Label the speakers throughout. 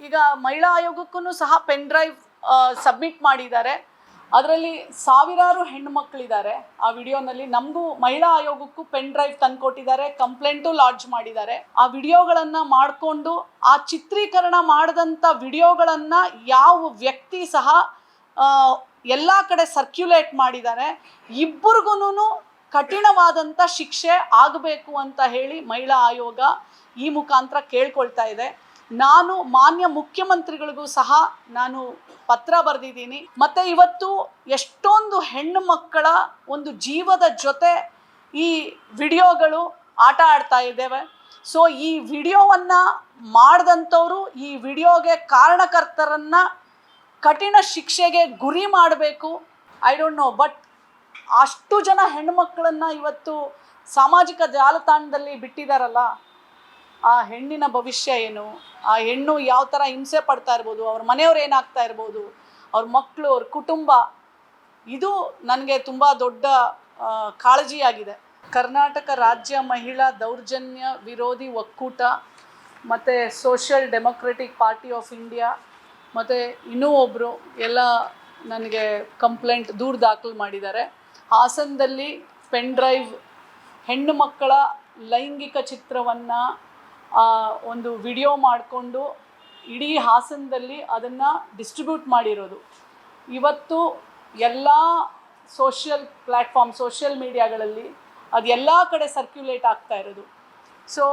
Speaker 1: ಈಗ ಮಹಿಳಾ ಆಯೋಗಕ್ಕೂ ಸಹ ಪೆನ್ ಡ್ರೈವ್ ಸಬ್ಮಿಟ್ ಮಾಡಿದ್ದಾರೆ. ಅದರಲ್ಲಿ ಸಾವಿರಾರು ಹೆಣ್ಮಕ್ಳಿದ್ದಾರೆ ಆ ವಿಡಿಯೋನಲ್ಲಿ. ನಮಗೂ ಮಹಿಳಾ ಆಯೋಗಕ್ಕೂ ಪೆನ್ ಡ್ರೈವ್ ತಂದ್ಕೊಟ್ಟಿದ್ದಾರೆ ಕಂಪ್ಲೇಂಟು ಲಾಡ್ಜ್ ಮಾಡಿದ್ದಾರೆ. ಆ ವಿಡಿಯೋಗಳನ್ನು ಮಾಡಿಕೊಂಡು, ಆ ಚಿತ್ರೀಕರಣ ಮಾಡಿದಂಥ ವಿಡಿಯೋಗಳನ್ನು ಯಾವ ವ್ಯಕ್ತಿ ಸಹ ಎಲ್ಲ ಕಡೆ ಸರ್ಕ್ಯುಲೇಟ್ ಮಾಡಿದ್ದಾರೆ. ಇಬ್ಬರಿಗೂ ಕಠಿಣವಾದಂಥ ಶಿಕ್ಷೆ ಆಗಬೇಕು ಅಂತ ಹೇಳಿ ಮಹಿಳಾ ಆಯೋಗ ಈ ಮುಖಾಂತರ ಕೇಳ್ಕೊಳ್ತಾ ಇದೆ. ನಾನು ಮಾನ್ಯ ಮುಖ್ಯಮಂತ್ರಿಗಳಿಗೂ ಸಹ ನಾನು ಪತ್ರ ಬರೆದಿದ್ದೀನಿ. ಮತ್ತು ಇವತ್ತು ಎಷ್ಟೊಂದು ಹೆಣ್ಣು ಮಕ್ಕಳ ಒಂದು ಜೀವದ ಜೊತೆ ಈ ವಿಡಿಯೋಗಳು ಆಟ ಆಡ್ತಾ ಇದ್ದೇವೆ. ಸೊ ಈ ವಿಡಿಯೋವನ್ನು ಮಾಡಿದಂಥವರು ಈ ವಿಡಿಯೋಗೆ ಕಾರಣಕರ್ತರನ್ನು ಕಠಿಣ ಶಿಕ್ಷೆಗೆ ಗುರಿ ಮಾಡಬೇಕು. ಐ ಡೋಂಟ್ ನೋ ಬಟ್ ಅಷ್ಟು ಜನ ಹೆಣ್ಮಕ್ಕಳನ್ನು ಇವತ್ತು ಸಾಮಾಜಿಕ ಜಾಲತಾಣದಲ್ಲಿ ಬಿಟ್ಟಿದ್ದಾರಲ್ಲ ಆ ಹೆಣ್ಣಿನ ಭವಿಷ್ಯ ಏನು? ಆ ಹೆಣ್ಣು ಯಾವ ಥರ ಹಿಂಸೆ ಪಡ್ತಾ ಇರ್ಬೋದು, ಅವ್ರ ಮನೆಯವ್ರು ಏನಾಗ್ತಾ ಇರ್ಬೋದು, ಅವ್ರ ಮಕ್ಕಳು ಅವ್ರ ಕುಟುಂಬ, ಇದು ನನಗೆ ತುಂಬ ದೊಡ್ಡ ಕಾಳಜಿಯಾಗಿದೆ. ಕರ್ನಾಟಕ ರಾಜ್ಯ ಮಹಿಳಾ ದೌರ್ಜನ್ಯ ವಿರೋಧಿ ಒಕ್ಕೂಟ, ಮತ್ತು social democratic party of India, ಮತ್ತು ಇನ್ನೂ ಒಬ್ಬರು ಎಲ್ಲ ನನಗೆ ಕಂಪ್ಲೇಂಟ್ ದೂರು ದಾಖಲು ಮಾಡಿದ್ದಾರೆ. ಹಾಸನದಲ್ಲಿ ಪೆನ್ ಡ್ರೈವ್ ಹೆಣ್ಣು ಮಕ್ಕಳ ಲೈಂಗಿಕ ಚಿತ್ರವನ್ನು ಒಂದು ವಿಡಿಯೋ ಮಾಡಿಕೊಂಡು ಇಡೀ ಹಾಸನದಲ್ಲಿ ಅದನ್ನು ಡಿಸ್ಟ್ರಿಬ್ಯೂಟ್ ಮಾಡಿರೋದು. ಇವತ್ತು ಎಲ್ಲ ಸೋಷಿಯಲ್ ಪ್ಲ್ಯಾಟ್ಫಾರ್ಮ್ ಸೋಷಿಯಲ್ ಮೀಡಿಯಾಗಳಲ್ಲಿ ಅದು ಎಲ್ಲ ಕಡೆ ಸರ್ಕ್ಯುಲೇಟ್ ಆಗ್ತಾ ಇರೋದು. ಸೊ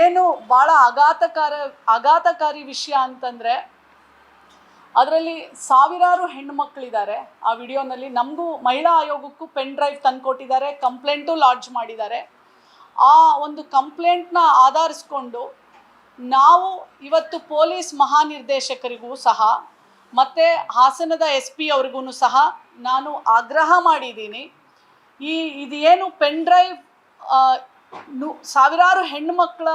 Speaker 1: ಏನು ಭಾಳ ಆಘಾತಕಾರ, ಆಘಾತಕಾರಿ ವಿಷಯ ಅಂತಂದರೆ, ಅದರಲ್ಲಿ ಸಾವಿರಾರು ಹೆಣ್ಮಕ್ಳಿದ್ದಾರೆ ಆ ವಿಡಿಯೋನಲ್ಲಿ. ನಮಗೂ ಮಹಿಳಾ ಆಯೋಗಕ್ಕೂ ಪೆನ್ ಡ್ರೈವ್ ತಂದುಕೊಟ್ಟಿದ್ದಾರೆ ಕಂಪ್ಲೇಂಟು ಲಾಡ್ಜ್ ಮಾಡಿದ್ದಾರೆ. ಆ ಒಂದು ಕಂಪ್ಲೇಂಟ್ನ ಆಧರಿಸ್ಕೊಂಡು ನಾವು ಇವತ್ತು ಪೊಲೀಸ್ ಮಹಾನಿರ್ದೇಶಕರಿಗೂ ಸಹ, ಮತ್ತು ಹಾಸನದ ಎಸ್ ಪಿ ಅವ್ರಿಗೂ ಸಹ ನಾನು ಆಗ್ರಹ ಮಾಡಿದ್ದೀನಿ. ಈ ಇದು ಏನು ಪೆನ್ ಡ್ರೈವ್ ಸಾವಿರಾರು ಹೆಣ್ಣುಮಕ್ಕಳ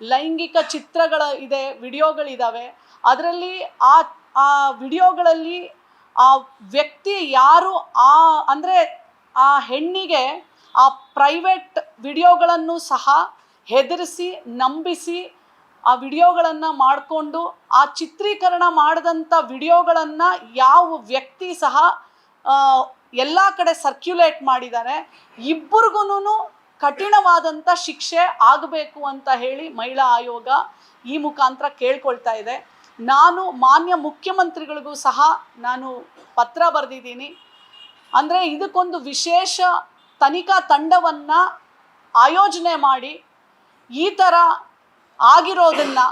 Speaker 1: ಲೈಂಗಿಕ ಚಿತ್ರಗಳ ಇದೆ ವಿಡಿಯೋಗಳಿದ್ದಾವೆ ಅದರಲ್ಲಿ ಆ ಆ ವಿಡಿಯೋಗಳಲ್ಲಿ ಆ ವ್ಯಕ್ತಿ ಯಾರು, ಆ, ಅಂದರೆ ಆ ಹೆಣ್ಣಿಗೆ ಆ ಪ್ರೈವೇಟ್ ವಿಡಿಯೋಗಳನ್ನು ಸಹ ಹೆದರಿಸಿ, ನಂಬಿಸಿ ಆ ವಿಡಿಯೋಗಳನ್ನು ಮಾಡಿಕೊಂಡು, ಆ ಚಿತ್ರೀಕರಣ ಮಾಡಿದಂಥ ವಿಡಿಯೋಗಳನ್ನು ಯಾವ ವ್ಯಕ್ತಿ ಸಹ ಎಲ್ಲ ಕಡೆ ಸರ್ಕ್ಯುಲೇಟ್ ಮಾಡಿದ್ದಾರೆ ಇಬ್ಬರಿಗೂ ಕಠಿಣವಾದಂಥ ಶಿಕ್ಷೆ ಆಗಬೇಕು ಅಂತ ಹೇಳಿ ಮಹಿಳಾ ಆಯೋಗ ಈ ಮುಖಾಂತರ ಕೇಳ್ಕೊಳ್ತಾ ಇದೆ. ನಾನು ಮಾನ್ಯ ಮುಖ್ಯಮಂತ್ರಿಗಳಿಗೂ ಸಹ ನಾನು ಪತ್ರ ಬರೆದಿದ್ದೀನಿ. ಅಂದರೆ ಇದಕ್ಕೊಂದು ವಿಶೇಷ ತನಿಖಾ ತಂಡವನ್ನು ಆಯೋಜನೆ ಮಾಡಿ ಈ ಥರ ಆಗಿರೋದನ್ನು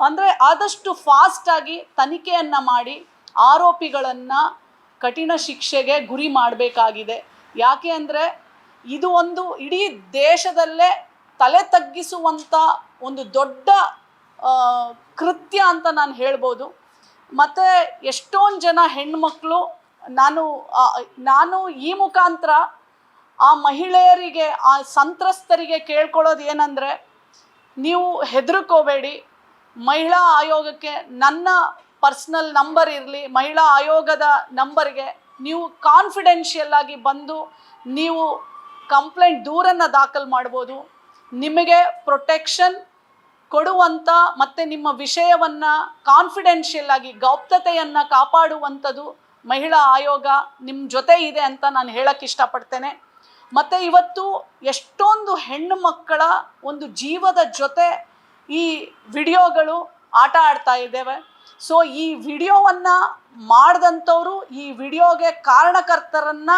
Speaker 1: ಅಂದರೆ ಆದಷ್ಟು ಫಾಸ್ಟಾಗಿ ತನಿಖೆಯನ್ನು ಮಾಡಿ ಆರೋಪಿಗಳನ್ನು ಕಠಿಣ ಶಿಕ್ಷೆಗೆ ಗುರಿ ಮಾಡಬೇಕಾಗಿದೆ. ಯಾಕೆ ಅಂದರೆ ಇದು ಒಂದು ಇಡೀ ದೇಶದಲ್ಲೇ ತಲೆ ತಗ್ಗಿಸುವಂಥ ಒಂದು ದೊಡ್ಡ ಕೃತ್ಯ ಅಂತ ನಾನು ಹೇಳ್ಬೋದು. ಮತ್ತು ಎಷ್ಟೊಂದು ಜನ ಹೆಣ್ಮಕ್ಳು ನಾನು ನಾನು ಈ ಮುಖಾಂತರ ಆ ಮಹಿಳೆಯರಿಗೆ, ಆ ಸಂತ್ರಸ್ತರಿಗೆ ಕೇಳ್ಕೊಳ್ಳೋದು ಏನಂದರೆ, ನೀವು ಹೆದರ್ಕೋಬೇಡಿ. ಮಹಿಳಾ ಆಯೋಗಕ್ಕೆ ನನ್ನ ಪರ್ಸ್ನಲ್ ನಂಬರ್ ಇರಲಿ, ಮಹಿಳಾ ಆಯೋಗದ ನಂಬರ್ಗೆ ನೀವು ಕಾನ್ಫಿಡೆನ್ಷಿಯಲ್ ಆಗಿ ಬಂದು ನೀವು ಕಂಪ್ಲೇಂಟ್ ದೂರನ್ನು ದಾಖಲು ಮಾಡ್ಬೋದು. ನಿಮಗೆ ಪ್ರೊಟೆಕ್ಷನ್ ಕೊಡುವಂಥ ಮತ್ತು ನಿಮ್ಮ ವಿಷಯವನ್ನು ಕಾನ್ಫಿಡೆನ್ಷಿಯಲ್ ಆಗಿ, ಗೌಪ್ಯತೆಯನ್ನು ಕಾಪಾಡುವಂಥದ್ದು ಮಹಿಳಾ ಆಯೋಗ ನಿಮ್ಮ ಜೊತೆ ಇದೆ ಅಂತ ನಾನು ಹೇಳಕ್ಕೆ ಇಷ್ಟಪಡ್ತೇನೆ. ಮತ್ತು ಇವತ್ತು ಎಷ್ಟೊಂದು ಹೆಣ್ಣು ಮಕ್ಕಳ ಒಂದು ಜೀವದ ಜೊತೆ ಈ ವಿಡಿಯೋಗಳು ಆಟ ಆಡ್ತಾ ಇದ್ದೇವೆ. ಸೊ ಈ ವಿಡಿಯೋವನ್ನು ಮಾಡಿದಂಥವ್ರು ಈ ವಿಡಿಯೋಗೆ ಕಾರಣಕರ್ತರನ್ನು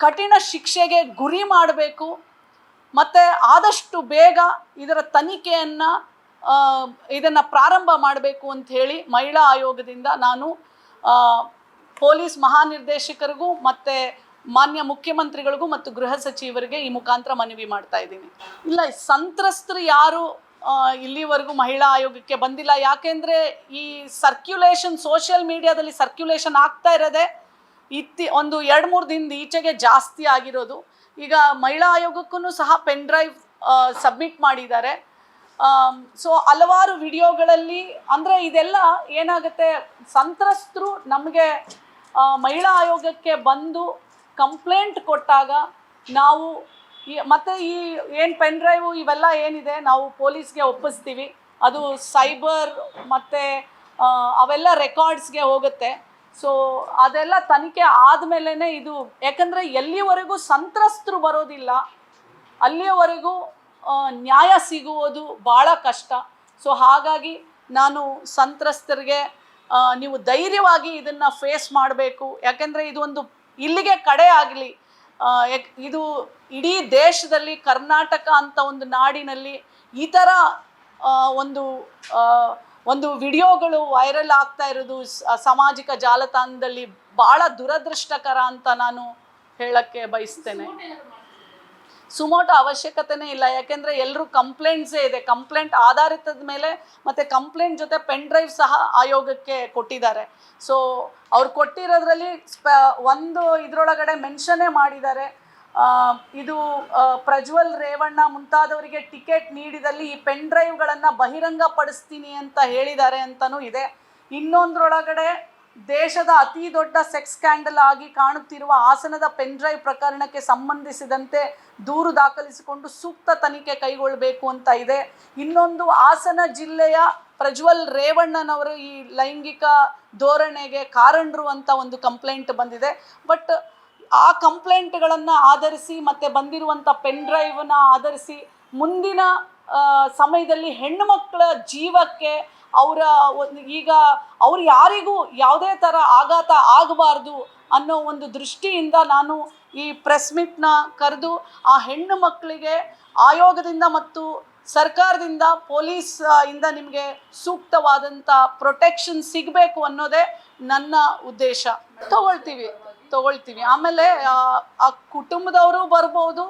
Speaker 1: ಕಠಿಣ ಶಿಕ್ಷೆಗೆ ಗುರಿ ಮಾಡಬೇಕು. ಮತ್ತು ಆದಷ್ಟು ಬೇಗ ಇದರ ತನಿಖೆಯನ್ನು ಇದನ್ನು ಪ್ರಾರಂಭ ಮಾಡಬೇಕು ಅಂತ ಹೇಳಿ ಮಹಿಳಾ ಆಯೋಗದಿಂದ ನಾನು ಪೊಲೀಸ್ ಮಹಾನಿರ್ದೇಶಕರಿಗೂ ಮತ್ತು ಮಾನ್ಯ ಮುಖ್ಯಮಂತ್ರಿಗಳಿಗೂ ಮತ್ತು ಗೃಹ ಸಚಿವರಿಗೆ ಈ ಮುಖಾಂತರ ಮನವಿ ಮಾಡ್ತಾ ಇದ್ದೀನಿ. ಇಲ್ಲ ಸಂತ್ರಸ್ತರು ಯಾರು ಇಲ್ಲಿವರೆಗೂ ಮಹಿಳಾ ಆಯೋಗಕ್ಕೆ ಬಂದಿಲ್ಲ. ಯಾಕೆಂದರೆ ಈ ಸರ್ಕ್ಯುಲೇಷನ್ ಸೋಷಿಯಲ್ ಮೀಡಿಯಾದಲ್ಲಿ ಸರ್ಕ್ಯುಲೇಷನ್ ಆಗ್ತಾ ಇರೋದೇ ಇತ್ತಿ, ಒಂದು ಎರಡು ಮೂರು ದಿನದ ಈಚೆಗೆ ಜಾಸ್ತಿ ಆಗಿರೋದು. ಈಗ ಮಹಿಳಾ ಆಯೋಗಕ್ಕೂ ಸಹ ಪೆನ್ ಡ್ರೈವ್ ಸಬ್ಮಿಟ್ ಮಾಡಿದ್ದಾರೆ. ಸೊ ಹಲವಾರು ವಿಡಿಯೋಗಳಲ್ಲಿ ಅಂದರೆ ಇದೆಲ್ಲ ಏನಾಗುತ್ತೆ, ಸಂತ್ರಸ್ತರು ನಮಗೆ ಮಹಿಳಾ ಆಯೋಗಕ್ಕೆ ಬಂದು ಕಂಪ್ಲೇಂಟ್ ಕೊಟ್ಟಾಗ ನಾವು ಈ ಮತ್ತು ಈ ಏನು ಪೆನ್ ಡ್ರೈವ್ ಇವೆಲ್ಲ ಏನಿದೆ ನಾವು ಪೊಲೀಸ್ಗೆ ಒಪ್ಪಿಸ್ತೀವಿ. ಅದು ಸೈಬರ್ ಮತ್ತು ಅವೆಲ್ಲ ರೆಕಾರ್ಡ್ಸ್ಗೆ ಹೋಗುತ್ತೆ. ಸೊ ಅದೆಲ್ಲ ತನಿಖೆ ಆದಮೇಲೆ ಇದು ಯಾಕಂದರೆ ಎಲ್ಲಿವರೆಗೂ ಸಂತ್ರಸ್ತರು ಬರೋದಿಲ್ಲ. ಅಲ್ಲಿಯವರೆಗೂ ನ್ಯಾಯ ಸಿಗುವುದು ಭಾಳ ಕಷ್ಟ. ಸೊ ಹಾಗಾಗಿ ನಾನು ಸಂತ್ರಸ್ತರಿಗೆ ನೀವು ಧೈರ್ಯವಾಗಿ ಇದನ್ನು ಫೇಸ್ ಮಾಡಬೇಕು. ಯಾಕೆಂದರೆ ಇದು ಒಂದು ಇಲ್ಲಿಗೆ ಕಡೆ ಆಗಲಿ ಇದು ಇಡೀ ದೇಶದಲ್ಲಿ ಕರ್ನಾಟಕ ಅಂತ ಒಂದು ನಾಡಿನಲ್ಲಿ ಈ ಥರ ಒಂದು ಒಂದು ವಿಡಿಯೋಗಳು ವೈರಲ್ ಆಗ್ತಾ ಇರೋದು ಸಾಮಾಜಿಕ ಜಾಲತಾಣದಲ್ಲಿ ಭಾಳ ದುರದೃಷ್ಟಕರ ಅಂತ ನಾನು ಹೇಳಕ್ಕೆ ಬಯಸ್ತೇನೆ. ಸುಮೋಟೋ ಅವಶ್ಯಕತೆನೇ ಇಲ್ಲ. ಯಾಕೆಂದರೆ ಎಲ್ಲರೂ ಕಂಪ್ಲೇಂಟ್ಸೇ ಇದೆ. ಕಂಪ್ಲೇಂಟ್ ಆಧಾರಿತದ ಮೇಲೆ ಮತ್ತು ಕಂಪ್ಲೇಂಟ್ ಜೊತೆ ಪೆನ್ ಡ್ರೈವ್ ಸಹ ಆಯೋಗಕ್ಕೆ ಕೊಟ್ಟಿದ್ದಾರೆ. ಸೊ ಅವ್ರು ಕೊಟ್ಟಿರೋದ್ರಲ್ಲಿ ಒಂದು ಇದರೊಳಗಡೆ ಮೆನ್ಷನ್ನೇ ಮಾಡಿದ್ದಾರೆ. ಇದು ಪ್ರಜ್ವಲ್ ರೇವಣ್ಣ ಮುಂತಾದವರಿಗೆ ಟಿಕೆಟ್ ನೀಡಿದಲ್ಲಿ ಈ ಪೆನ್ ಡ್ರೈವ್ಗಳನ್ನು ಬಹಿರಂಗಪಡಿಸ್ತೀನಿ ಅಂತ ಹೇಳಿದ್ದಾರೆ ಅಂತಲೂ ಇದೆ. ಇನ್ನೊಂದರೊಳಗಡೆ ದೇಶದ ಅತಿ ದೊಡ್ಡ ಸೆಕ್ಸ್ ಸ್ಕ್ಯಾಂಡಲ್ ಆಗಿ ಕಾಣುತ್ತಿರುವ ಹಾಸನದ ಪೆನ್ ಡ್ರೈವ್ ಪ್ರಕರಣಕ್ಕೆ ಸಂಬಂಧಿಸಿದಂತೆ ದೂರು ದಾಖಲಿಸಿಕೊಂಡು ಸೂಕ್ತ ತನಿಖೆ ಕೈಗೊಳ್ಳಬೇಕು ಅಂತ ಇದೆ. ಇನ್ನೊಂದು ಹಾಸನ ಜಿಲ್ಲೆಯ ಪ್ರಜ್ವಲ್ ರೇವಣ್ಣನವರು ಈ ಲೈಂಗಿಕ ಧೋರಣೆಗೆ ಕಾರಣರು ಅಂತ ಒಂದು ಕಂಪ್ಲೇಂಟ್ ಬಂದಿದೆ. ಬಟ್ ಆ ಕಂಪ್ಲೇಂಟ್ಗಳನ್ನು ಆಧರಿಸಿ ಮತ್ತು ಬಂದಿರುವಂಥ ಪೆನ್ ಡ್ರೈವನ್ನ ಆಧರಿಸಿ ಮುಂದಿನ ಸಮಯದಲ್ಲಿ ಹೆಣ್ಣು ಮಕ್ಕಳ ಜೀವಕ್ಕೆ ಅವರ ಒಂದು ಈಗ ಅವ್ರು ಯಾರಿಗೂ ಯಾವುದೇ ಥರ ಆಘಾತ ಆಗಬಾರ್ದು ಅನ್ನೋ ಒಂದು ದೃಷ್ಟಿಯಿಂದ ನಾನು ಈ ಪ್ರೆಸ್ ಮೀಟ್ನ ಕರೆದು ಆ ಹೆಣ್ಣು ಮಕ್ಕಳಿಗೆ ಆಯೋಗದಿಂದ ಮತ್ತು ಸರ್ಕಾರದಿಂದ ಪೊಲೀಸ್ ಇಂದ ನಿಮಗೆ ಸೂಕ್ತವಾದಂಥ ಪ್ರೊಟೆಕ್ಷನ್ ಸಿಗಬೇಕು ಅನ್ನೋದೇ ನನ್ನ ಉದ್ದೇಶ. ತಗೊಳ್ತೀವಿ ತಗೊಳ್ತೀವಿ. ಆಮೇಲೆ ಆ, ಕುಟುಂಬದವರು ಬರ್ಬೋದು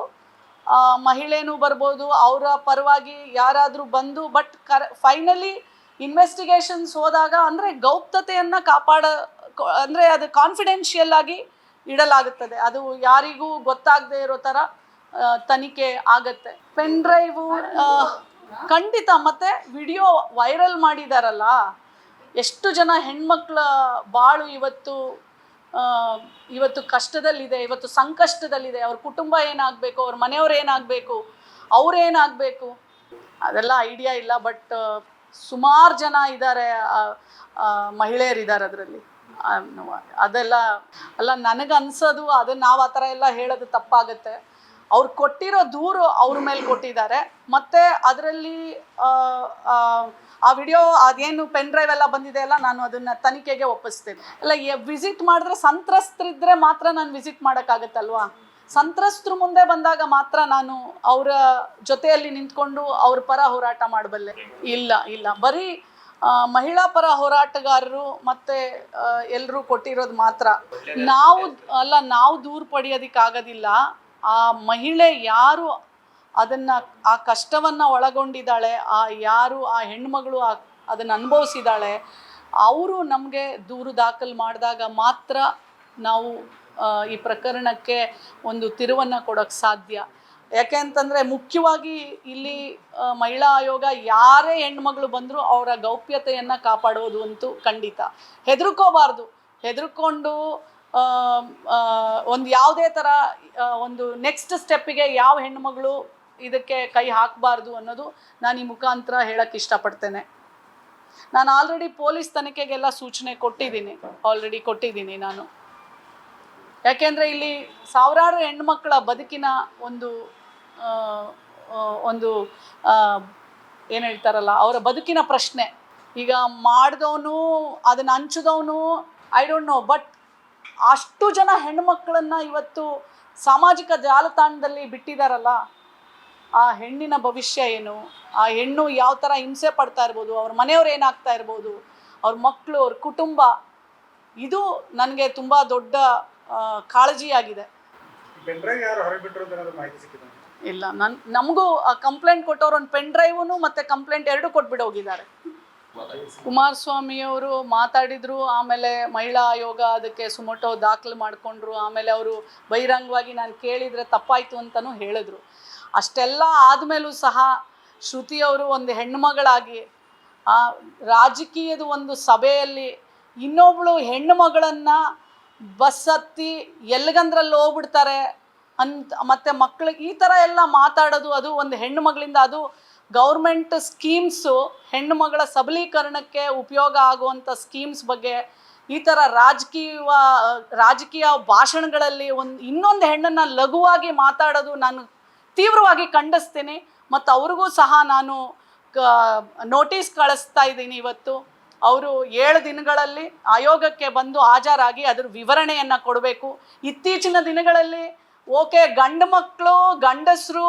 Speaker 1: ಮಹಿಳೆನೂ ಬರ್ಬೋದು, ಅವರ ಪರವಾಗಿ ಯಾರಾದರೂ ಬಂದು ಬಟ್ ಕರ್ ಫೈನಲಿ ಇನ್ವೆಸ್ಟಿಗೇಷನ್ಸ್ ಹೋದಾಗ ಅಂದರೆ ಗೌಪ್ತತೆಯನ್ನು ಕಾಪಾಡ, ಅಂದರೆ ಅದು ಕಾನ್ಫಿಡೆನ್ಷಿಯಲ್ ಆಗಿ ಇಡಲಾಗುತ್ತದೆ. ಅದು ಯಾರಿಗೂ ಗೊತ್ತಾಗದೇ ಇರೋ ಥರ ತನಿಖೆ ಆಗತ್ತೆ. ಪೆನ್ ಡ್ರೈವು ಖಂಡಿತ ಮತ್ತೆ ವಿಡಿಯೋ ವೈರಲ್ ಮಾಡಿದಾರಲ್ಲ, ಎಷ್ಟು ಜನ ಹೆಣ್ಮಕ್ಳ ಬಾಳು ಇವತ್ತು ಇವತ್ತು ಕಷ್ಟದಲ್ಲಿದೆ, ಇವತ್ತು ಸಂಕಷ್ಟದಲ್ಲಿದೆ, ಅವ್ರ ಕುಟುಂಬ ಏನಾಗಬೇಕು, ಅವ್ರ ಮನೆಯವ್ರು ಏನಾಗಬೇಕು ಅವ್ರೇನಾಗಬೇಕು ಅದೆಲ್ಲ ಐಡಿಯಾ ಇಲ್ಲ ಬಟ್ ಸುಮಾರು ಜನ ಇದ್ದಾರೆ ಮಹಿಳೆಯರಿದ್ದಾರೆ ಅದರಲ್ಲಿ. ಅದೆಲ್ಲ, ಅಲ್ಲ ನನಗೆ ಅನ್ಸೋದು ಅದನ್ನು ನಾವು ಆ ಥರ ಎಲ್ಲ ಹೇಳೋದು ತಪ್ಪಾಗುತ್ತೆ. ಅವ್ರು ಕೊಟ್ಟಿರೋ ದೂರು ಅವ್ರ ಮೇಲೆ ಕೊಟ್ಟಿದ್ದಾರೆ. ಮತ್ತು ಅದರಲ್ಲಿ, ಆ ವಿಡಿಯೋ ಅದೇನು ಪೆನ್ ಡ್ರೈವ್ ಎಲ್ಲ ಬಂದಿದೆ ಅಲ್ಲ, ನಾನು ಅದನ್ನು ತನಿಖೆಗೆ ಒಪ್ಪಿಸ್ತೇನೆ. ಅಲ್ಲ ವಿಸಿಟ್ ಮಾಡಿದ್ರೆ ಸಂತ್ರಸ್ತರಿದ್ರೆ ಮಾತ್ರ ನಾನು ವಿಸಿಟ್ ಮಾಡೋಕ್ಕಾಗತ್ತಲ್ವಾ? ಸಂತ್ರಸ್ತರು ಮುಂದೆ ಬಂದಾಗ ಮಾತ್ರ ನಾನು ಅವರ ಜೊತೆಯಲ್ಲಿ ನಿಂತ್ಕೊಂಡು ಅವ್ರ ಪರ ಹೋರಾಟ ಮಾಡಬಲ್ಲೆ. ಇಲ್ಲ ಇಲ್ಲ. ಬರೀ ಮಹಿಳಾ ಪರ ಹೋರಾಟಗಾರರು ಮತ್ತೆ ಎಲ್ಲರೂ ಕೊಟ್ಟಿರೋದು ಮಾತ್ರ. ನಾವು, ಅಲ್ಲ, ನಾವು ದೂರು ಪಡೆಯೋದಕ್ಕಾಗೋದಿಲ್ಲ. ಆ ಮಹಿಳೆ ಯಾರು ಅದನ್ನು, ಆ ಕಷ್ಟವನ್ನು ಒಳಗೊಂಡಿದ್ದಾಳೆ, ಆ ಯಾರು, ಆ ಹೆಣ್ಮಗಳು ಆ ಅದನ್ನು ಅನುಭವಿಸಿದಾಳೆ ಅವರು ನಮಗೆ ದೂರು ದಾಖಲು ಮಾಡಿದಾಗ ಮಾತ್ರ ನಾವು ಈ ಪ್ರಕರಣಕ್ಕೆ ಒಂದು ತಿರುವನ್ನು ಕೊಡೋಕ್ಕೆ ಸಾಧ್ಯ. ಯಾಕೆ ಅಂತಂದರೆ ಮುಖ್ಯವಾಗಿ ಇಲ್ಲಿ ಮಹಿಳಾ ಆಯೋಗ ಯಾರೇ ಹೆಣ್ಮಗಳು ಬಂದರೂ ಅವರ ಗೌಪ್ಯತೆಯನ್ನು ಕಾಪಾಡೋದು ಅಂತೂ ಖಂಡಿತ. ಹೆದರ್ಕೋಬಾರ್ದು. ಹೆದರ್ಕೊಂಡು ಒಂದು ಯಾವುದೇ ಥರ ಒಂದು ನೆಕ್ಸ್ಟ್ ಸ್ಟೆಪ್ಪಿಗೆ ಯಾವ ಹೆಣ್ಣುಮಗಳು ಇದಕ್ಕೆ ಕೈ ಹಾಕಬಾರ್ದು ಅನ್ನೋದು ನಾನು ಈ ಮುಖಾಂತರ ಹೇಳಕ್ಕೆ ಇಷ್ಟಪಡ್ತೇನೆ. ನಾನು ಆಲ್ರೆಡಿ ಪೊಲೀಸ್ ತನಿಖೆಗೆಲ್ಲ ಸೂಚನೆ ಕೊಟ್ಟಿದ್ದೀನಿ ಆಲ್ರೆಡಿ ಕೊಟ್ಟಿದ್ದೀನಿ ನಾನು. ಯಾಕೆಂದರೆ ಇಲ್ಲಿ ಸಾವಿರಾರು ಹೆಣ್ಮಕ್ಳ ಬದುಕಿನ ಒಂದು ಒಂದು ಏನು ಹೇಳ್ತಾರಲ್ಲ, ಅವರ ಬದುಕಿನ ಪ್ರಶ್ನೆ. ಈಗ ಮಾಡಿದವನು, ಅದನ್ನು ಹಂಚಿದವನು ಐ ಡೋಂಟ್ ನೋ ಬಟ್ ಅಷ್ಟು ಜನ ಹೆಣ್ಮಕ್ಳನ್ನ ಇವತ್ತು ಸಾಮಾಜಿಕ ಜಾಲತಾಣದಲ್ಲಿ ಬಿಟ್ಟಿದಾರಲ್ಲ ಆ ಹೆಣ್ಣಿನ ಭವಿಷ್ಯ ಏನು? ಆ ಹೆಣ್ಣು ಯಾವ ಥರ ಹಿಂಸೆ ಪಡ್ತಾ ಇರ್ಬೋದು? ಅವ್ರ ಮನೆಯವ್ರು ಏನಾಗ್ತಾ ಇರ್ಬೋದು? ಅವ್ರ ಮಕ್ಕಳು ಅವ್ರ ಕುಟುಂಬ ಇದು ನನಗೆ ತುಂಬ ದೊಡ್ಡ ಕಾಳಜಿಯಾಗಿದೆ. ಇಲ್ಲ ನನ್ ನಮಗೂ ಕಂಪ್ಲೇಂಟ್ ಕೊಟ್ಟವ್ರು ಒಂದು ಪೆನ್ ಡ್ರೈವನು ಮತ್ತೆ ಕಂಪ್ಲೇಂಟ್ ಎರಡೂ ಕೊಟ್ಬಿಟ್ಟು ಹೋಗಿದ್ದಾರೆ ಕುಮಾರಸ್ವಾಮಿಯವರು ಮಾತಾಡಿದ್ರು, ಆಮೇಲೆ ಮಹಿಳಾ ಆಯೋಗ ಅದಕ್ಕೆ ಸುಮೋಟೋ ದಾಖಲು ಮಾಡಿಕೊಂಡ್ರು, ಆಮೇಲೆ ಅವರು ಬಹಿರಂಗವಾಗಿ ನಾನು ಕೇಳಿದರೆ ತಪ್ಪಾಯಿತು ಅಂತಲೂ ಹೇಳಿದ್ರು. ಅಷ್ಟೆಲ್ಲ ಆದಮೇಲೂ ಸಹ ಶ್ರುತಿಯವರು ಒಂದು ಹೆಣ್ಣುಮಗಳಾಗಿ ರಾಜಕೀಯದ ಒಂದು ಸಭೆಯಲ್ಲಿ ಇನ್ನೊಬ್ಬಳು ಹೆಣ್ಣು ಮಗಳನ್ನು ಬಸ್ ಹತ್ತಿ ಎಲ್ಲಿಗಂದ್ರಲ್ಲಿ ಹೋಗ್ಬಿಡ್ತಾರೆ ಅಂತ, ಮತ್ತು ಮಕ್ಕಳಿಗೆ ಈ ಥರ ಎಲ್ಲ ಮಾತಾಡೋದು, ಅದು ಒಂದು ಹೆಣ್ಣು ಮಗಳಿಂದ ಅದು ಗೌರ್ಮೆಂಟ್ ಸ್ಕೀಮ್ಸು ಹೆಣ್ಣು ಮಗಳ ಸಬಲೀಕರಣಕ್ಕೆ ಉಪಯೋಗ ಆಗುವಂಥ ಸ್ಕೀಮ್ಸ್ ಬಗ್ಗೆ ಈ ಥರ ರಾಜಕೀಯ ರಾಜಕೀಯ ಭಾಷಣಗಳಲ್ಲಿ ಒಂದು, ಇನ್ನೊಂದು ಹೆಣ್ಣನ್ನು ಲಘುವಾಗಿ ಮಾತಾಡೋದು ನಾನು ತೀವ್ರವಾಗಿ ಖಂಡಿಸ್ತೀನಿ. ಮತ್ತು ಅವ್ರಿಗೂ ಸಹ ನಾನು ನೋಟಿಸ್ ಕಳಿಸ್ತಾ ಇದ್ದೀನಿ ಇವತ್ತು. ಅವರು ಏಳು ದಿನಗಳಲ್ಲಿ ಆಯೋಗಕ್ಕೆ ಬಂದು ಹಾಜರಾಗಿ ಅದರ ವಿವರಣೆಯನ್ನು ಕೊಡಬೇಕು. ಇತ್ತೀಚಿನ ದಿನಗಳಲ್ಲಿ ಓಕೆ ಗಂಡು ಮಕ್ಕಳು ಗಂಡಸರು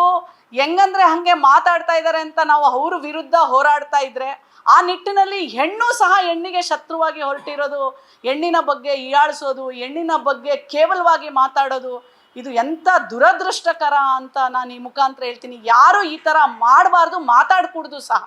Speaker 1: ಹೆಂಗಂದ್ರೆ ಹಾಗೆ ಮಾತಾಡ್ತಾ ಇದ್ದಾರೆ ಅಂತ ನಾವು ಅವ್ರ ವಿರುದ್ಧ ಹೋರಾಡ್ತಾ ಇದ್ರೆ ಆ ನಿಟ್ಟಿನಲ್ಲಿ ಹೆಣ್ಣು ಸಹ ಹೆಣ್ಣಿಗೆ ಶತ್ರುವಾಗಿ ಹೊರಟಿರೋದು, ಹೆಣ್ಣಿನ ಬಗ್ಗೆ ಹೀಯಾಳಿಸೋದು ಹೆಣ್ಣಿನ ಬಗ್ಗೆ ಕೇವಲವಾಗಿ ಮಾತಾಡೋದು, ಇದು ಎಂಥ ದುರದೃಷ್ಟಕರ ಅಂತ ನಾನು ಈ ಮುಖಾಂತರ ಹೇಳ್ತೀನಿ. ಯಾರು ಈ ಥರ ಮಾಡಬಾರ್ದು, ಮಾತಾಡ್ಕೂಡ್ದು ಸಹ.